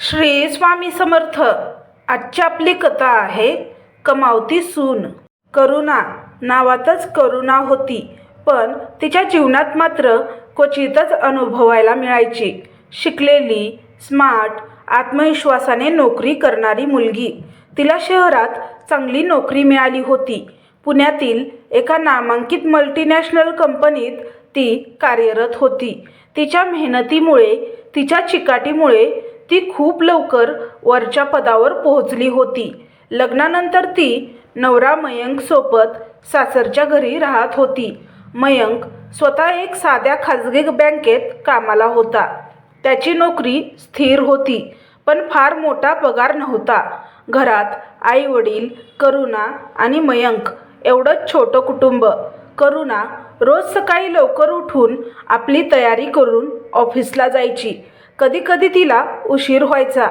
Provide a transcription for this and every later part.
श्री स्वामी समर्थ. आजची आपली कथा आहे कमावती सून. करुणा नावातच करुणा होती पण तिच्या जीवनात मात्र क्वचितच अनुभवायला मिळायची. शिकलेली स्मार्ट आत्मविश्वासाने नोकरी करणारी मुलगी. तिला शहरात चांगली नोकरी मिळाली होती. पुण्यातील एका नामांकित मल्टीनॅशनल कंपनीत ती कार्यरत होती. तिच्या मेहनतीमुळे तिच्या चिकाटीमुळे ती खूप लवकर वरच्या पदावर पोहोचली होती. लग्नानंतर ती नवरा मयंकसोबत सासरच्या घरी राहत होती. मयंक स्वतः एक साध्या खाजगी बँकेत कामाला होता. त्याची नोकरी स्थिर होती पण फार मोठा पगार नव्हता. घरात आई वडील करुणा आणि मयंक एवढंच छोटं कुटुंब. करुणा रोज सकाळी लवकर उठून आपली तयारी करून ऑफिसला जायची. कधी कधी तिला उशीर व्हायचा.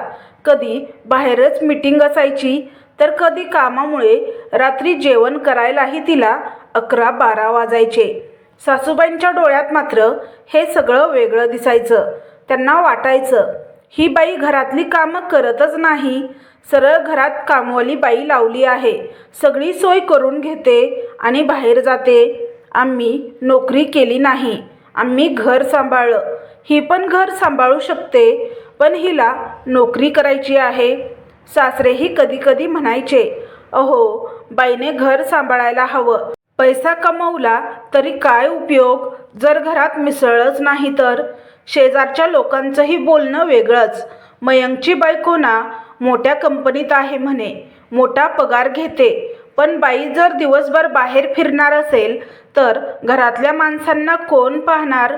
कधी बाहेरच मीटिंग असायची तर कधी कामामुळे रात्री जेवण करायलाही तिला अकरा बारा वाजायचे. सासूबाईंच्या डोळ्यात मात्र हे सगळं वेगळं दिसायचं. त्यांना वाटायचं ही बाई घरातली कामं करतच नाही. सरळ घरात कामवाली बाई लावली आहे. सगळी सोय करून घेते आणि बाहेर जाते. आम्ही नोकरी केली नाही. आम्ही घर सांभाळलं. ही पण घर सांभाळू शकते. पण हिला नोकरी करायची आहे. सासरेही कधी कधी म्हणायचे अहो बाईने घर सांभाळायला हवं. पैसा कमवला तरी काय उपयोग? जर घरात मिसळच नाही तर? शेजारच्या लोकांचंही बोलणं वेगळंच. मयंकची बायको ना मोठ्या कंपनीत आहे म्हणे. मोठा पगार घेते. पण बाई जर दिवसभर बाहेर फिरणार असेल तर घरातल्या माणसांना कोण पाहणार?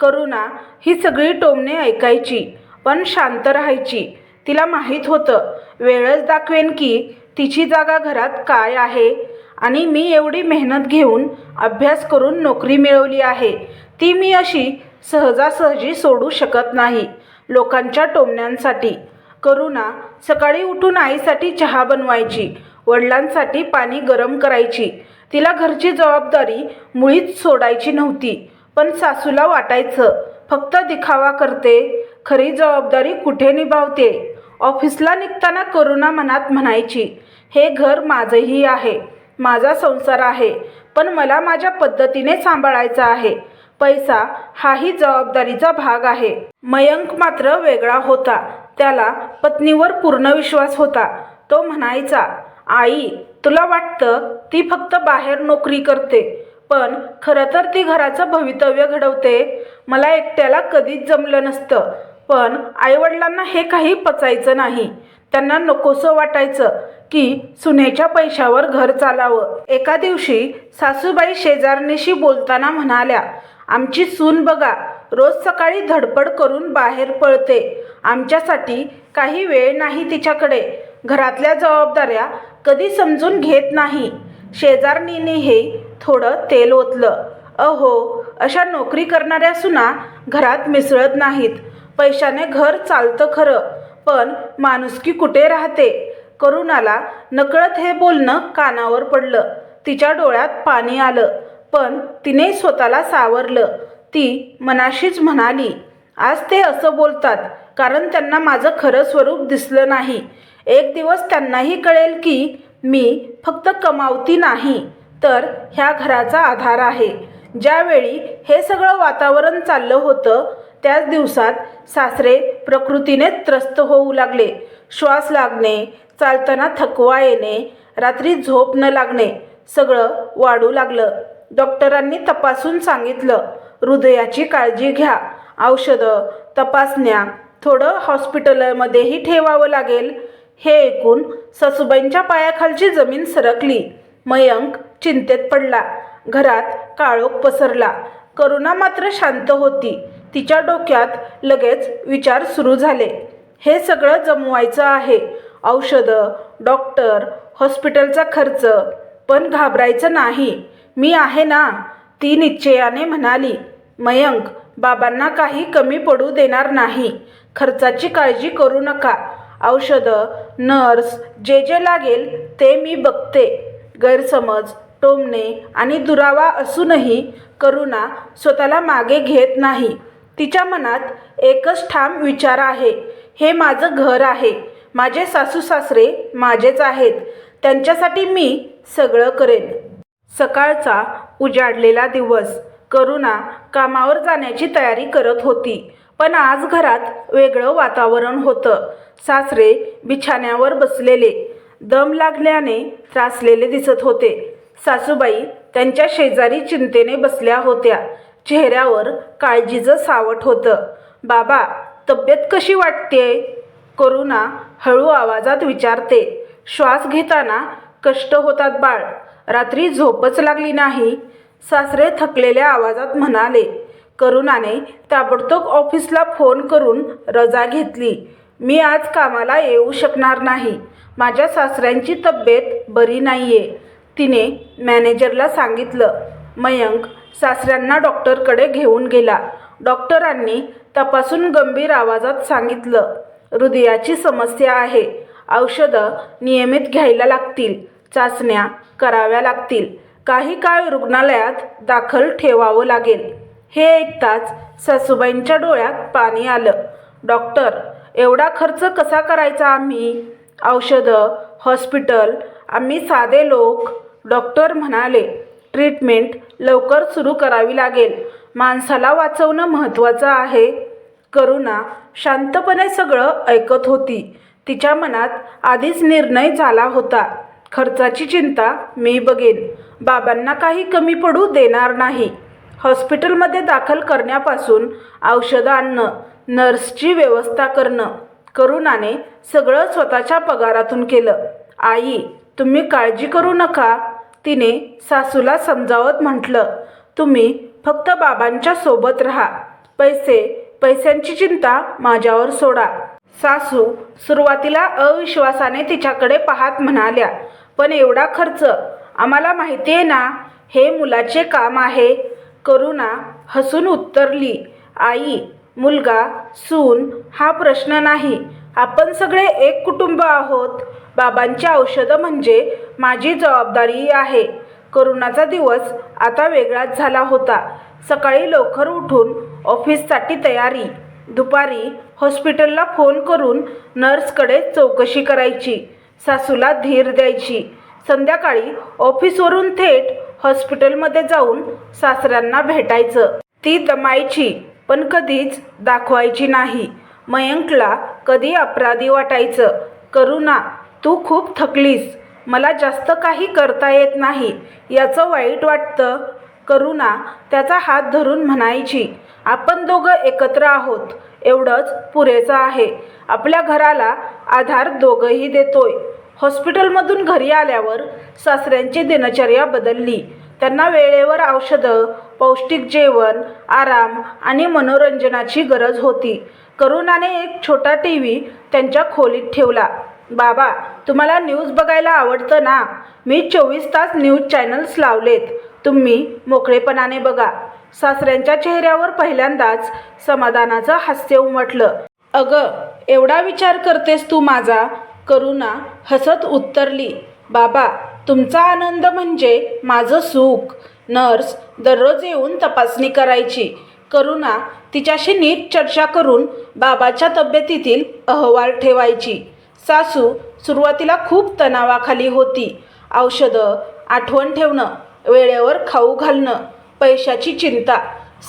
करुणा ही सगळी टोमणे ऐकायची पण शांत राहायची. तिला माहीत होतं वेळच दाखवेन की तिची जागा घरात काय आहे आणि मी एवढी मेहनत घेऊन अभ्यास करून नोकरी मिळवली आहे. ती मी अशी सहजासहजी सोडू शकत नाही लोकांच्या टोमण्यांसाठी. करुणा सकाळी उठून आईसाठी चहा बनवायची वडिलांसाठी पाणी गरम करायची. तिला घरची जबाबदारी मुळीच सोडायची नव्हती. पण सासूला वाटायचं फक्त दिखावा करते खरी जबाबदारी कुठे निभावते? ऑफिसला निघताना करुणा मनात म्हणायची हे घर माझंही आहे माझा संसार आहे पण मला माझ्या पद्धतीने सांभाळायचा आहे. पैसा हाही जबाबदारीचा भाग आहे. मयंक मात्र वेगळा होता. त्याला पत्नीवर पूर्ण विश्वास होता. तो म्हणायचा आई तुला वाटतं ती फक्त बाहेर नोकरी करते पण खरं तर ती घराचं भवितव्य घडवते. मला एकट्याला कधीच जमलं नसतं. पण आईवडिलांना हे काही पचायचं नाही. त्यांना नकोसं वाटायचं की सुनेच्या पैशावर घर चालावं. एका दिवशी सासूबाई शेजारणीशी बोलताना म्हणाल्या आमची सून बघा रोज सकाळी धडपड करून बाहेर पळते. आमच्यासाठी काही वेळ नाही तिच्याकडे. घरातल्या जबाबदाऱ्या कधी समजून घेत नाही. शेजारणीने हे थोडं तेल ओतलं. अहो अशा नोकरी करणाऱ्या सुना घरात मिसळत नाहीत. पैशाने घर चालतं खरं पण माणुसकी कुठे राहते? करुणाला नकळत हे बोलणं कानावर पडलं. तिच्या डोळ्यात पाणी आलं पण तिने स्वतःला सावरलं. ती मनाशीच म्हणाली आज ते असं बोलतात कारण त्यांना माझं खरं स्वरूप दिसलं नाही. एक दिवस त्यांनाही कळेल की मी फक्त कमावती नाही. तर ह्या घराचा आधार आहे. ज्यावेळी हे सगळं वातावरण चाललं होतं त्याच दिवसात सासरे प्रकृतीने त्रस्त होऊ लागले. श्वास लागणे चालताना थकवा येणे रात्री झोप न लागणे सगळं वाढू लागलं. डॉक्टरांनी तपासून सांगितलं हृदयाची काळजी घ्या. औषधं तपासण्या. थोडं हॉस्पिटलमध्येही ठेवावं लागेल. हे ऐकून ससूबाईंच्या पायाखालची जमीन सरकली. मयंक चिंतेत पडला. घरात काळोख पसरला. करुणा मात्र शांत होती. तिच्या डोक्यात लगेच विचार सुरू झाले. हे सगळं जमवायचं आहे. औषधं डॉक्टर हॉस्पिटलचा खर्च. पण घाबरायचं नाही. मी आहे ना? ती निश्चयाने म्हणाली. मयंक बाबांना काही कमी पडू देणार नाही. खर्चाची काळजी करू नका. औषधं नर्स जे जे लागेल ते मी बघते. गैरसमज टोमणे आणि दुरावा असूनही करुणा स्वतःला मागे घेत नाही. तिच्या मनात एकच ठाम विचार आहे हे माझं घर आहे. माझे सासू सासरे माझेच आहेत. त्यांच्यासाठी मी सगळं करेन. सकाळचा उजाडलेला दिवस. करुणा कामावर जाण्याची तयारी करत होती पण आज घरात वेगळं वातावरण होतं. सासरे बिछाण्यावर बसलेले. दम लागल्याने त्रासलेले दिसत होते. सासूबाई त्यांच्या शेजारी चिंतेने बसल्या होत्या. चेहऱ्यावर काळजीचं सावट होतं. बाबा तब्येत कशी वाटते करुणा हळू आवाजात विचारते. श्वास घेताना कष्ट होतात बाळ. रात्री झोपच लागली नाही. सासरे थकलेल्या आवाजात म्हणाले. करुणाने ताबडतोब ऑफिसला फोन करून रजा घेतली. मी आज कामाला येऊ शकणार नाही. माझ्या सासऱ्यांची तब्येत बरी नाही आहे तिने मॅनेजरला सांगितलं. मयंक सासऱ्यांना डॉक्टरकडे घेऊन गेला. डॉक्टरांनी तपासून गंभीर आवाजात सांगितलं हृदयाची समस्या आहे. औषधं नियमित घ्यायला लागतील चाचण्या कराव्या लागतील. काही काळ रुग्णालयात दाखल ठेवावं लागेल. हे ऐकताच सासूबाईंच्या डोळ्यात पाणी आलं. डॉक्टर एवढा खर्च कसा करायचा आम्ही? औषधं हॉस्पिटल आम्ही साधे लोक. डॉक्टर म्हणाले ट्रीटमेंट लवकर सुरू करावी लागेल. माणसाला वाचवणं महत्त्वाचं आहे. करुणा शांतपणे सगळं ऐकत होती. तिच्या मनात आधीच निर्णय झाला होता. खर्चाची चिंता मी बघेन. बाबांना काही कमी पडू देणार नाही. हॉस्पिटलमध्ये दाखल करण्यापासून औषधं आणणं नर्सची व्यवस्था करणं करुणाने सगळं स्वतःच्या पगारातून केलं. आई तुम्ही काळजी करू नका तिने सासूला समजावत म्हटलं. तुम्ही फक्त बाबांच्या सोबत राहा. पैसे पैशांची चिंता माझ्यावर सोडा. सासू सुरुवातीला अविश्वासाने तिच्याकडे पाहत म्हणाल्या पण एवढा खर्च आम्हाला माहिती आहे ना हे मुलाचे काम आहे. करुणा हसून उत्तरली आई मुलगा सून हा प्रश्न नाही. आपण सगळे एक कुटुंब आहोत. बाबांची औषधं म्हणजे माझी जबाबदारी आहे. करोनाचा दिवस आता वेगळाच झाला होता. सकाळी लवकर उठून ऑफिससाठी तयारी. दुपारी हॉस्पिटलला फोन करून नर्सकडे चौकशी करायची. सासूला धीर द्यायची. संध्याकाळी ऑफिसवरून थेट हॉस्पिटलमध्ये जाऊन सासऱ्यांना भेटायचं. ती दमायची. पण कधीच दाखवायची नाही. मयंकला कधी अपराधी वाटायचं? करुणा तू खूप थकलीस. मला जास्त काही करता येत नाही. याचं वाईट वाटतं. करुणा त्याचा हात धरून म्हणायची. आपण दोघं एकत्र आहोत. एवढंच पुरेसं आहे. आपल्या घराला आधार दोघंही देतोय. हॉस्पिटलमधून घरी आल्यावर सासऱ्यांची दिनचर्या बदलली. त्यांना वेळेवर औषधं पौष्टिक जेवण आराम आणि मनोरंजनाची गरज होती. करुणाने एक छोटा टी व्ही त्यांच्या खोलीत ठेवला. बाबा तुम्हाला न्यूज बघायला आवडतं ना? मी चोवीस तास न्यूज चॅनल्स लावलेत. तुम्ही मोकळेपणाने बघा. सासऱ्यांच्या चेहऱ्यावर पहिल्यांदाच समाधानाचं हास्य उमटलं. अगं एवढा विचार करतेस तू माझा? करुणा हसत उत्तरली. बाबा तुमचा आनंद म्हणजे माझं सुख. नर्स दररोज येऊन तपासणी करायची. करुणा तिच्याशी नीट चर्चा करून बाबाच्या तब्येतीतील अहवाल ठेवायची. सासू सुरुवातीला खूप तणावाखाली होती. औषधं आठवण ठेवणं वेळेवर खाऊ घालणं पैशाची चिंता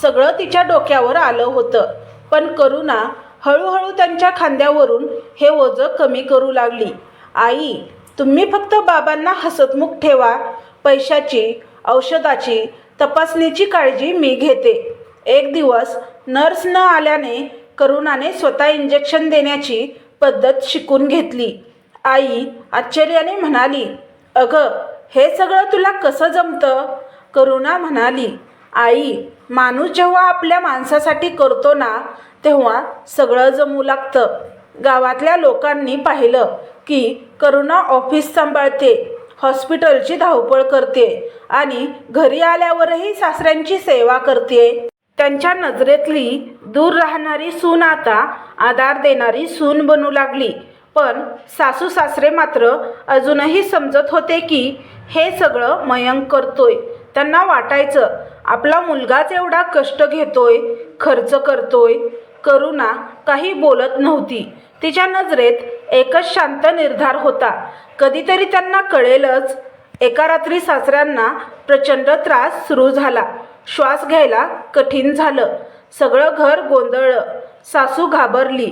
सगळं तिच्या डोक्यावर आलं होतं. पण करुणा हळूहळू त्यांच्या खांद्यावरून हे ओझं कमी करू लागली. आई तुम्ही फक्त बाबांना हसतमुख ठेवा. पैशाची औषधाची तपासणीची काळजी मी घेते. एक दिवस नर्स न आल्याने करुणाने स्वतः इंजेक्शन देण्याची पद्धत शिकून घेतली. आई आश्चर्याने म्हणाली अगं हे सगळं तुला कसं जमतं? करुणा म्हणाली आई माणूस जेव्हा आपल्या माणसासाठी करतो ना तेव्हा सगळं जमू लागतं. गावातल्या लोकांनी पाहिलं की करुणा ऑफिस सांभाळते. हॉस्पिटलची धावपळ करते आणि घरी आल्यावरही सासऱ्यांची सेवा करते. त्यांच्या नजरेतली दूर राहणारी सून आता आधार देणारी सून बनू लागली. पण सासू सासरे मात्र अजूनही समजत होते की हे सगळं मयंक करतोय. त्यांना वाटायचं आपला मुलगाच एवढा कष्ट घेतोय खर्च करतोय. करुणा काही बोलत नव्हती. तिच्या नजरेत एकच शांत निर्धार होता. कधीतरी त्यांना कळेलच एका रात्री सासऱ्यांना प्रचंड त्रास सुरू झाला. श्वास घ्यायला कठीण झालं. सगळं घर गोंधळलं. सासू घाबरली.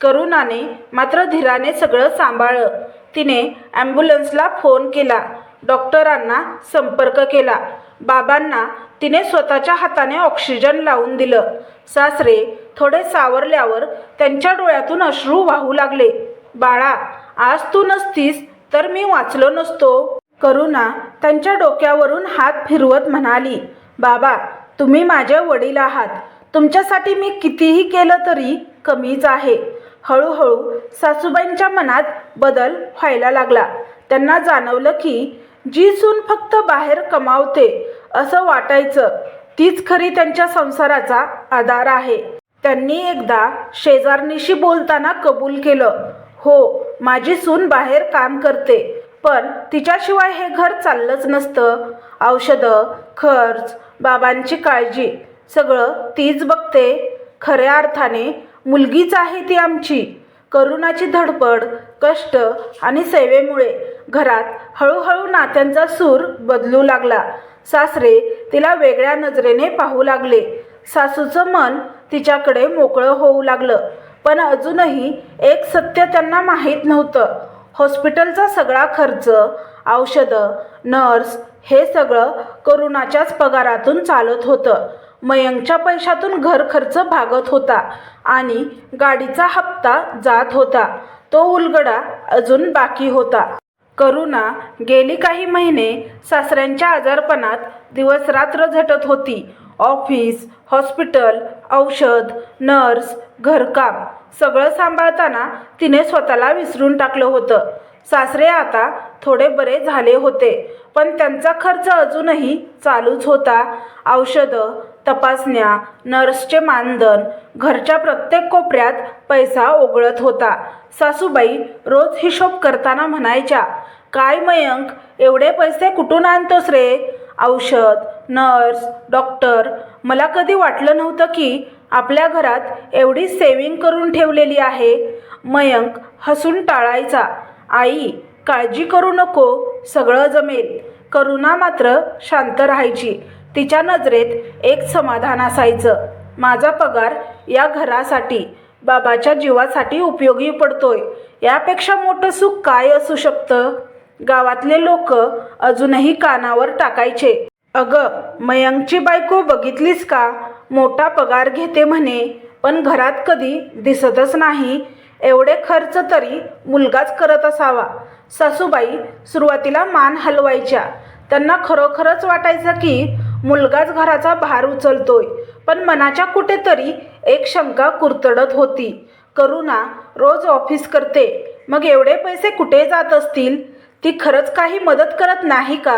करुणाने मात्र धीराने सगळं सांभाळलं. तिने ॲम्ब्युलन्सला फोन केला. डॉक्टरांना संपर्क केला. बाबांना तिने स्वतःच्या हाताने ऑक्सिजन लावून दिलं. सासरे थोडे सावरल्यावर त्यांच्या डोळ्यातून अश्रू वाहू लागले. बाळा आज तू नसतीस तर मी वाचलो नसतो. करुणा त्यांच्या डोक्यावरून हात फिरवत म्हणाली बाबा तुम्ही माझे वडील आहात. तुमच्यासाठी मी कितीही केलं तरी कमीच आहे. हळूहळू सासूबाईंच्या मनात बदल व्हायला लागला. त्यांना जाणवलं की जी सून फक्त बाहेर कमावते असं वाटायचं. तीच खरी त्यांच्या संसाराचा आधार आहे. त्यांनी एकदा शेजारणीशी बोलताना कबूल केलं. हो माझी सून बाहेर काम करते पण तिच्याशिवाय हे घर चाललंच नसतं. औषधं खर्च बाबांची काळजी सगळं तीच बघते. खऱ्या अर्थाने मुलगीच आहे ती आमची. करुणाची धडपड कष्ट आणि सेवेमुळे घरात हळूहळू नात्यांचा सूर बदलू लागला. सासरे तिला वेगळ्या नजरेने पाहू लागले. सासूचं मन तिच्याकडे मोकळं होऊ लागलं. पण अजूनही एक सत्य त्यांना माहीत नव्हतं. हॉस्पिटलचा सगळा खर्च औषधं नर्स हे सगळं करुणाच्याच पगारातून चालत होतं. मयंकच्या पैशातून घर खर्च भागत होता आणि गाडीचा हप्ता जात होता. तो उलगडा अजून बाकी होता. करुणा गेली काही महिने सासऱ्यांच्या आजारपणात दिवस रात्र झटत होती. ऑफिस हॉस्पिटल औषध नर्स घरकाम सगळं सांभाळताना तिने स्वतःला विसरून टाकलं होतं. सासरे आता थोडे बरे झाले होते पण त्यांचा खर्च अजूनही चालूच होता. औषधं तपासण्या नर्सचे मानधन घरच्या प्रत्येक कोपऱ्यात पैसा ओघळत होता. सासूबाई रोज हिशोब करताना म्हणायच्या काय मयंक? एवढे पैसे कुठून आणतोस रे? औषध नर्स डॉक्टर. मला कधी वाटलं नव्हतं की आपल्या घरात एवढी सेविंग करून ठेवलेली आहे. मयंक हसून टाळायचा. आई काळजी करू नको. सगळं जमेल. करुणा मात्र शांत राहायची. तिच्या नजरेत एक समाधान असायचं. माझा पगार या घरासाठी बाबाच्या जीवासाठी उपयोगी पडतोय. यापेक्षा मोठं सुख काय असू शकतं? गावातले लोक अजूनही कानावर टाकायचे. अगं मयंकची बायको बघितलीस का? मोठा पगार घेते म्हणे पण घरात कधी दिसतच नाही. एवढे खर्च तरी मुलगाच करत असावा. सासूबाई सुरुवातीला मान हलवायच्या. त्यांना खरोखरच वाटायचं की मुलगाच घराचा भार उचलतोय पण मनाच्या कुठेतरी एक शंका कुरतडत होती. करुणा रोज ऑफिस करते. मग एवढे पैसे कुठे जात असतील? ती खरंच काही मदत करत नाही का?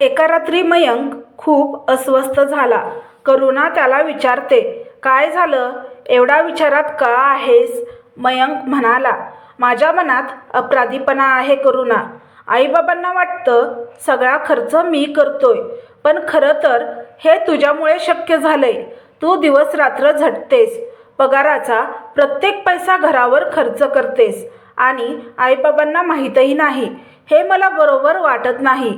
एका रात्री मयंक खूप अस्वस्थ झाला. करुणा त्याला विचारते काय झालं? एवढा विचारात का आहेस? मयंक म्हणाला माझ्या मनात अपराधीपणा आहे करुणा. आईबाबांना वाटतं सगळा खर्च मी करतोय पण खरं तर हे तुझ्यामुळे शक्य झालंय. तू दिवस रात्र झटतेस पगाराचा प्रत्येक पैसा घरावर खर्च करतेस आणि आईबाबांना माहीतही नाही. हे मला बरोबर वाटत नाही.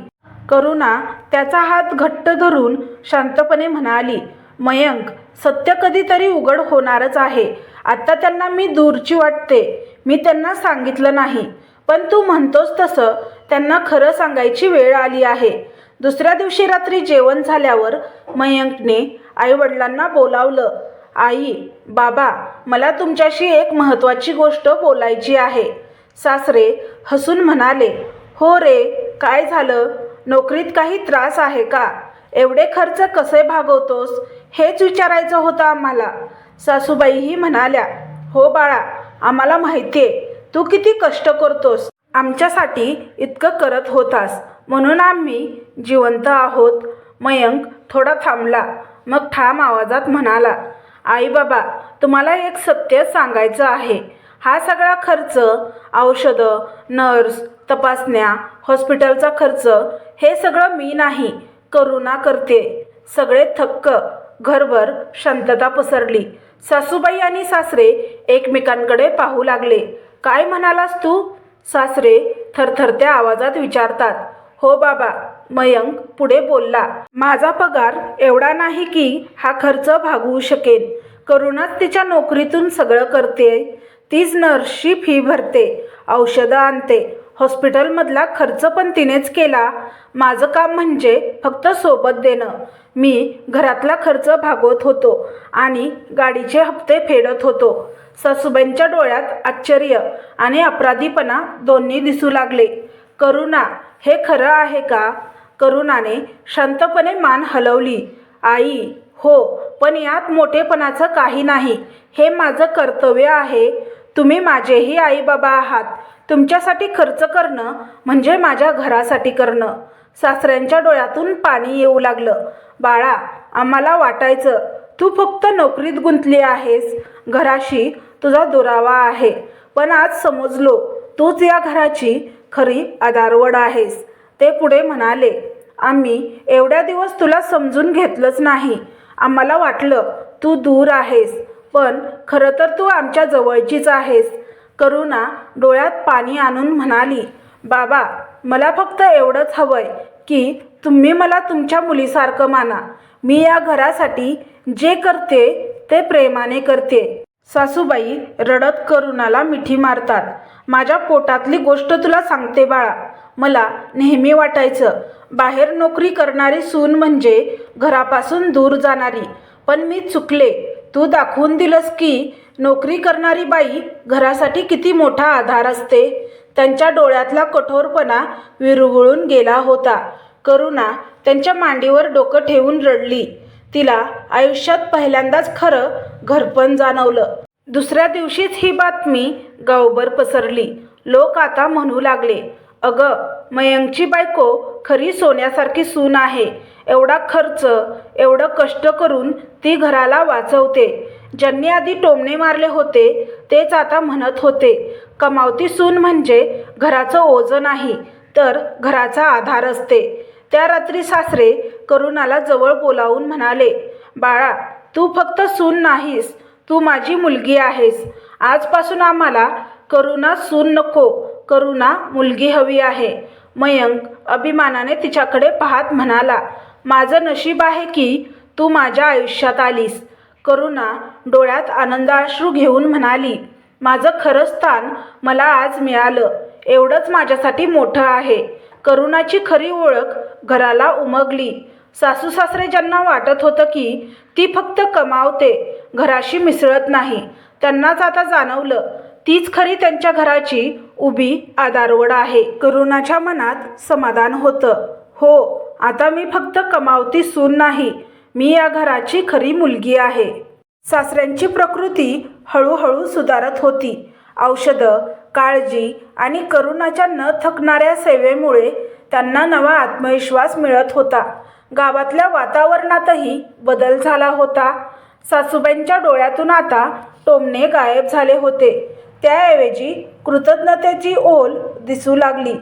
करुणा त्याचा हात घट्ट धरून शांतपणे म्हणाली मयंक सत्य कधीतरी उघड होणारच आहे. आत्ता त्यांना मी दूरची वाटते. मी त्यांना सांगितलं नाही. पण तू म्हणतोस तसं त्यांना खरं सांगायची वेळ आली आहे. दुसऱ्या दिवशी रात्री जेवण झाल्यावर मयंकने आईवडिलांना बोलावलं आई बाबा मला तुमच्याशी एक महत्त्वाची गोष्ट बोलायची आहे. सासरे हसून म्हणाले हो रे काय झालं? नोकरीत काही त्रास आहे का? एवढे खर्च कसे भागवतोस? हेच विचारायचं होतं आम्हाला. सासूबाईही म्हणाल्या हो बाळा आम्हाला माहिती आहे तू किती कष्ट करतोस. आमच्यासाठी इतकं करत होतास. म्हणून आम्ही जिवंत आहोत. मयंक थोडा थांबला. मग ठाम आवाजात म्हणाला आई बाबा तुम्हाला एक सत्य सांगायचं आहे. हा सगळा खर्च औषधं नर्स तपासण्या हॉस्पिटलचा खर्च हे सगळं मी नाही करुणा करते. सगळे थक्क घरभर शांतता पसरली. सासूबाई आणि सासरे एकमेकांकडे पाहू लागले. काय म्हणालास तू? सासरे थरथरत्या आवाजात विचारतात. हो बाबा मयंक पुढे बोलला. माझा पगार एवढा नाही की हा खर्च भागवू शकेल करुणाच तिच्या नोकरीतून सगळं करते. तीच नर्सची फी भरते. औषधं आणते. हॉस्पिटलमधला खर्च पण तिनेच केला. माझं काम म्हणजे फक्त सोबत देणं. मी घरातला खर्च भागवत होतो आणि गाडीचे हप्ते फेडत होतो. सासूबाईंच्या डोळ्यात आश्चर्य आणि अपराधीपणा दोन्ही दिसू लागले. करुणा हे खरं आहे का? करुणाने शांतपणे मान हलवली. आई हो पण यात मोठेपणाचं काही नाही. हे माझं कर्तव्य आहे. तुम्ही माझेही आई बाबा आहात. तुमच्यासाठी खर्च करणं म्हणजे माझ्या घरासाठी करणं. सासऱ्यांच्या डोळ्यातून पाणी येऊ लागलं. बाळा आम्हाला वाटायचं तू फक्त नोकरीत गुंतली आहेस. घराशी तुझा दुरावा आहे. पण आज समजलो तूच या घराची खरी आधारवड आहेस. ते पुढे म्हणाले आम्ही एवढ्या दिवस तुला समजून घेतलंच नाही. आम्हाला वाटलं तू दूर आहेस. पण खरं तर तू आमच्या जवळचीच आहेस. करुणा डोळ्यात पाणी आणून म्हणाली बाबा मला फक्त एवढंच हवंय की तुम्ही मला तुमच्या मुलीसारखं माना. मी या घरासाठी जे करते ते प्रेमाने करते. सासूबाई रडत करुणाला मिठी मारतात. माझ्या पोटातली गोष्ट तुला सांगते बाळा. मला नेहमी वाटायचं बाहेर नोकरी करणारी सून म्हणजे घरापासून दूर जाणारी. पण मी चुकले तू दाखवून दिलंस की नोकरी करणारी बाई घरासाठी किती मोठा आधार असते. त्यांच्या डोळ्यातला कठोरपणा विरघळून गेला होता. करुणा त्यांच्या मांडीवर डोकं ठेवून रडली. तिला आयुष्यात पहिल्यांदाच खरं घरपण जाणवलं. दुसऱ्या दिवशीच ही बातमी गावभर पसरली. लोक आता म्हणू लागले अगं मयंकची बायको खरी सोन्यासारखी सून आहे. एवढा खर्च एवढं कष्ट करून ती घराला वाचवते. ज्यांनी आधी टोमणे मारले होते तेच आता म्हणत होते कमावती सून म्हणजे घराचं ओझं नाही तर घराचा आधार असते त्या रात्री सासरे करुणाला जवळ बोलावून म्हणाले बाळा तू फक्त सून नाहीस तू माझी मुलगी आहेस. आजपासून आम्हाला करुणा सून नको करुणा मुलगी हवी आहे मयंक अभिमानाने तिच्याकडे पाहत म्हणाला माझं नशीब आहे की तू माझ्या आयुष्यात आलीस. करुणा डोळ्यात आनंदाश्रू घेऊन म्हणाली माझं खरं स्थान मला आज मिळालं. एवढंच माझ्यासाठी मोठं आहे. करुणाची खरी ओळख घराला उमगली. सासू सासरे ज्यांना वाटत होतं की ती फक्त कमावते घराशी मिसळत नाही. त्यांनाच आता जाणवलं तीच खरी त्यांच्या घराची उभी आधारवड आहे. करुणाच्या मनात समाधान होतं. हो आता मी फक्त कमावती सून नाही मी या घराची खरी मुलगी आहे. सासऱ्यांची प्रकृती हळूहळू सुधारत होती. औषधं काळजी आणि करुणाच्या न थकणाऱ्या सेवेमुळे त्यांना नवा आत्मविश्वास मिळत होता. गावातल्या वातावरणातही बदल झाला होता. सासूबाईंच्या डोळ्यातून आता टोमणे गायब झाले होते. त्याऐवजी कृतज्ञतेची ओल दिसू लागली.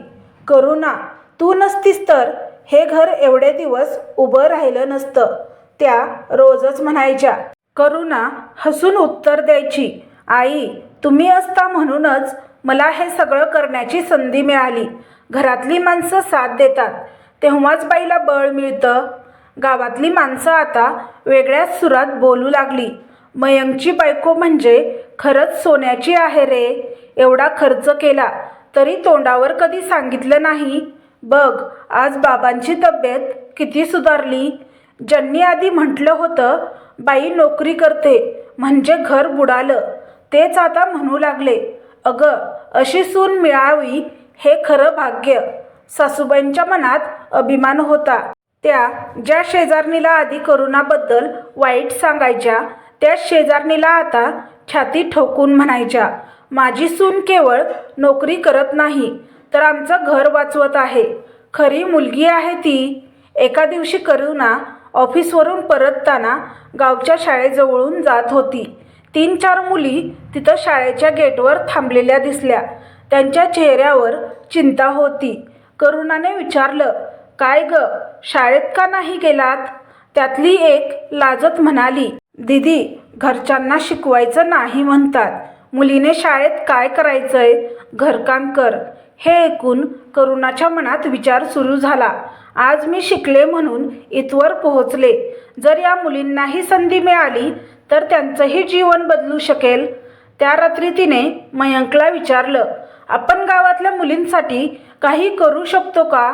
करुणा तू नसतीस तर हे घर एवढे दिवस उभं राहिलं नसतं. त्या रोजच म्हणायच्या करुणा हसून उत्तर द्यायची. आई तुम्ही असता म्हणूनच मला हे सगळं करण्याची संधी मिळाली. घरातली माणसं साथ देतात. तेव्हाच बाईला बळ मिळतं. गावातली माणसं आता वेगळ्याच सुरात बोलू लागली. मयंकची बायको म्हणजे खरंच सोन्याची आहे रे. एवढा खर्च केला तरी तोंडावर कधी सांगितलं नाही बघ आज बाबांची तब्येत किती सुधारली. ज्यांनी आधी म्हटलं होतं बाई नोकरी करते म्हणजे घर बुडालं. तेच आता म्हणू लागले. अगं अशी सून मिळावी हे खरं भाग्य. सासूबाईंच्या मनात अभिमान होता. त्या ज्या शेजारणीला आधी करुणाबद्दल वाईट सांगायच्या त्या शेजारणीला आता छाती ठोकून म्हणायच्या माझी सून केवळ नोकरी करत नाही तर आमचं घर वाचवत आहे. खरी मुलगी आहे ती. एका दिवशी करुणा ऑफिसवरून परतताना गावच्या शाळेजवळून जात होती. तीन चार मुली तिथं शाळेच्या गेटवर थांबलेल्या दिसल्या. त्यांच्या चेहऱ्यावर चिंता होती. करुणाने विचारलं काय ग शाळेत का नाही गेलात? त्यातली एक लाजत म्हणाली दीदी घरच्यांना शिकवायचं नाही म्हणतात. मुलीने शाळेत काय करायचंय? घरकाम कर. हे ऐकून करुणाच्या मनात विचार सुरू झाला. आज मी शिकले म्हणून इथवर पोहोचले. जर या मुलींनाही संधी मिळाली तर त्यांचंही जीवन बदलू शकेल. त्या रात्री तिने मयंकला विचारलं आपण गावातल्या मुलींसाठी काही करू शकतो का?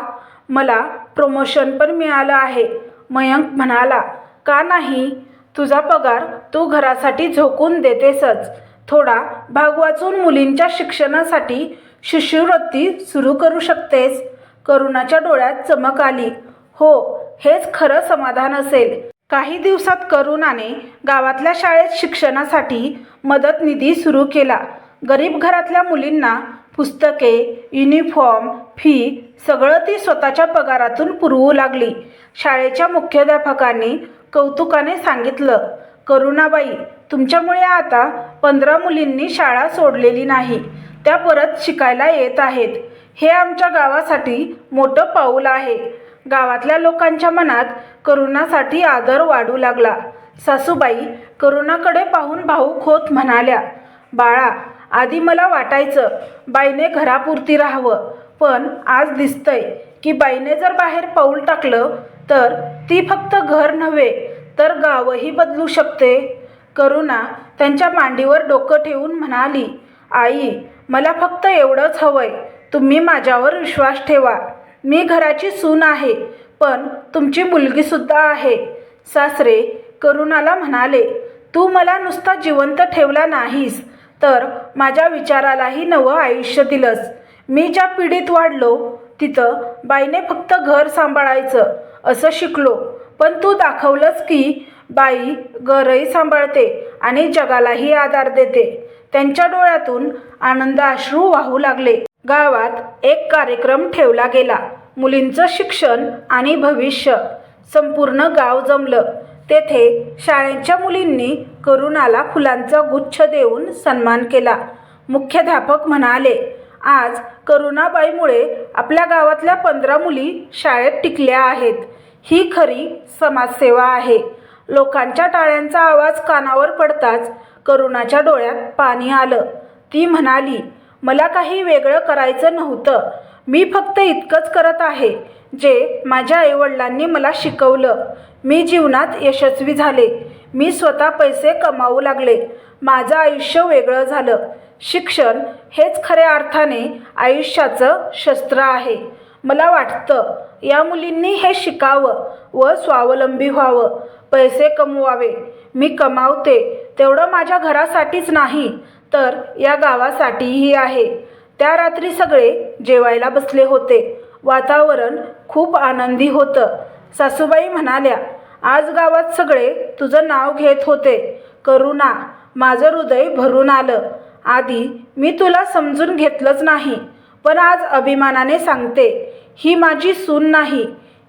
मला प्रमोशन पण मिळालं आहे. मयंक म्हणाला का नाही? तुझा पगार तू घरासाठी झोकून देतेसच. थोडा भाग वाचून मुलींच्या शिक्षणासाठी शिष्यवृत्ती सुरू करू शकतेस. करुणाच्या डोळ्यात चमक आली. हो हेच खरं समाधान असेल. काही दिवसात करुणाने गावातल्या शाळेत शिक्षणासाठी मदत निधी सुरू केला. गरीब घरातल्या मुलींना पुस्तके युनिफॉर्म फी सगळं ती स्वतःच्या पगारातून पुरवू लागली. शाळेच्या मुख्याध्यापकांनी कौतुकाने सांगितलं करुणाबाई तुमच्यामुळे आता पंधरा मुलींनी शाळा सोडलेली नाही. त्या परत शिकायला येत आहेत. हे आमच्या गावासाठी मोठं पाऊल आहे. गावातल्या लोकांच्या मनात करुणासाठी आदर वाढू लागला. सासूबाई करुणाकडे पाहून भाऊक होत म्हणाल्या बाळा आधी मला वाटायचं बाईने घरापुरती राहावं पण आज दिसतंय की बाईने जर बाहेर पाऊल टाकलं तर ती फक्त घर नव्हे तर गावही बदलू शकते. करुणा त्यांच्या मांडीवर डोकं ठेवून म्हणाली आई मला फक्त एवढंच हवंय. तुम्ही माझ्यावर विश्वास ठेवा. मी घराची सून आहे पण तुमची मुलगीसुद्धा आहे. सासरे करुणाला म्हणाले तू मला नुसता जिवंत ठेवला नाहीस तर माझ्या विचारालाही नवं आयुष्य दिलंस. मी ज्या पिढीत वाढलो तिथं बाईने फक्त घर सांभाळायचं असं शिकलो. पण तू दाखवलंस की बाई घरही सांभाळते आणि जगालाही आधार देते. त्यांच्या डोळ्यातून आनंद अश्रू वाहू लागले. गावात एक कार्यक्रम ठेवला गेला. मुलींचं शिक्षण आणि भविष्य. संपूर्ण गाव जमलं. तेथे शाळेच्या मुलींनी करुणाला फुलांचा गुच्छ देऊन सन्मान केला. मुख्याध्यापक म्हणाले आज करुणाबाईमुळे आपल्या गावातल्या पंधरा मुली शाळेत टिकल्या आहेत. ही खरी समाजसेवा आहे. लोकांच्या टाळ्यांचा आवाज कानावर पडताच करुणाच्या डोळ्यात पाणी आलं. ती म्हणाली मला काही वेगळं करायचं नव्हतं. मी फक्त इतकंच करत आहे जे माझ्या आईवडिलांनी मला शिकवलं. मी जीवनात यशस्वी झाले. मी स्वतः पैसे कमावू लागले. माझं आयुष्य वेगळं झालं. शिक्षण हेच खऱ्या अर्थाने आयुष्याचं शस्त्र आहे. मला वाटतं या मुलींनी हे शिकावं व स्वावलंबी व्हावं. पैसे कमवावे. मी कमावते. तेवढं माझ्या घरासाठीच नाही तर या गावासाठीही आहे. त्या रात्री सगळे जेवायला बसले होते. वातावरण खूप आनंदी होतं. सासूबाई म्हणाल्या आज गावात सगळे तुझं नाव घेत होते. करुणा माझं हृदय भरून आलं. आधी मी तुला समजून घेतलंच नाही पण आज अभिमानाने सांगते ही माझी सून नाही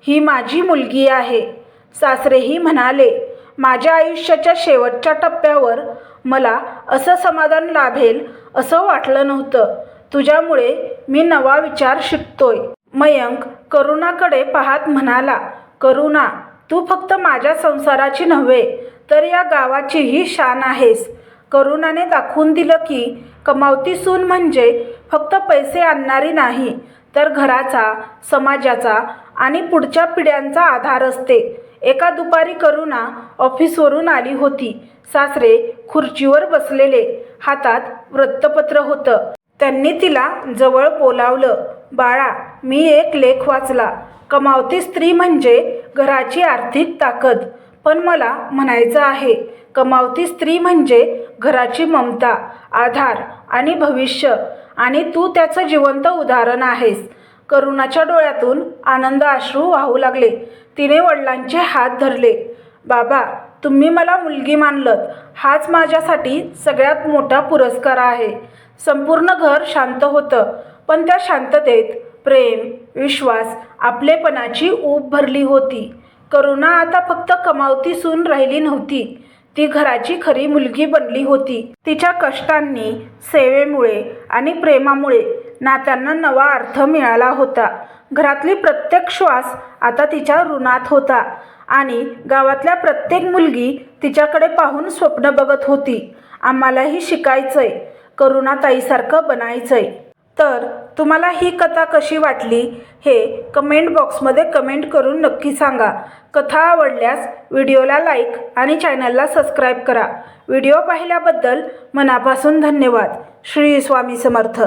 ही माझी मुलगी आहे. सासरेही म्हणाले माझ्या आयुष्याच्या शेवटच्या टप्प्यावर मला असं समाधान लाभेल असं वाटलं नव्हतं. तुझ्यामुळे मी नवा विचार शिकतोय. मयंक करुणाकडे पाहत म्हणाला करुणा तू फक्त माझ्या संसाराची नव्हे तर या गावाचीही शान आहेस. करुणाने दाखवून दिलं की कमावती सून म्हणजे फक्त पैसे आणणारी नाही तर घराचा समाजाचा आणि पुढच्या पिढ्यांचा आधार असते. एका दुपारी करुणा ऑफिसवरून आली होती. सासरे खुर्चीवर बसलेले. हातात वृत्तपत्र होतं. त्यांनी तिला जवळ बोलावलं बाळा मी एक लेख वाचला. कमावती स्त्री म्हणजे घराची आर्थिक ताकद. पण मला म्हणायचं आहे कमावती स्त्री म्हणजे घराची ममता आधार आणि भविष्य. आणि तू त्याचं जिवंत उदाहरण आहेस. करुणाच्या डोळ्यातून आनंद अश्रू वाहू लागले. तिने वडिलांचे हात धरले. बाबा तुम्ही मला मुलगी मानलत. हाच माझ्यासाठी सगळ्यात मोठा पुरस्कार आहे. संपूर्ण घर शांत होतं पण त्या शांततेत प्रेम विश्वास आपलेपणाची ऊब भरली होती. करुणा आता फक्त कमावती सून राहिली नव्हती. ती घराची खरी मुलगी बनली होती. तिच्या कष्टांनी सेवेमुळे आणि प्रेमामुळे नात्यांना नवा अर्थ मिळाला होता. घरातली प्रत्येक श्वास आता तिच्या ऋणात होता आणि गावातल्या प्रत्येक मुलगी तिच्याकडे पाहून स्वप्न बघत होती. आम्हालाही शिकायचंय करुणाताईसारखं बनायचंय. तर तुम्हाला ही कथा कशी वाटली हे कमेंट बॉक्समध्ये कमेंट करून नक्की सांगा. कथा आवडल्यास व्हिडिओला लाईक आणि चॅनलला सबस्क्राईब करा. व्हिडिओ पाहिल्याबद्दल मनापासून धन्यवाद. श्री स्वामी समर्थ.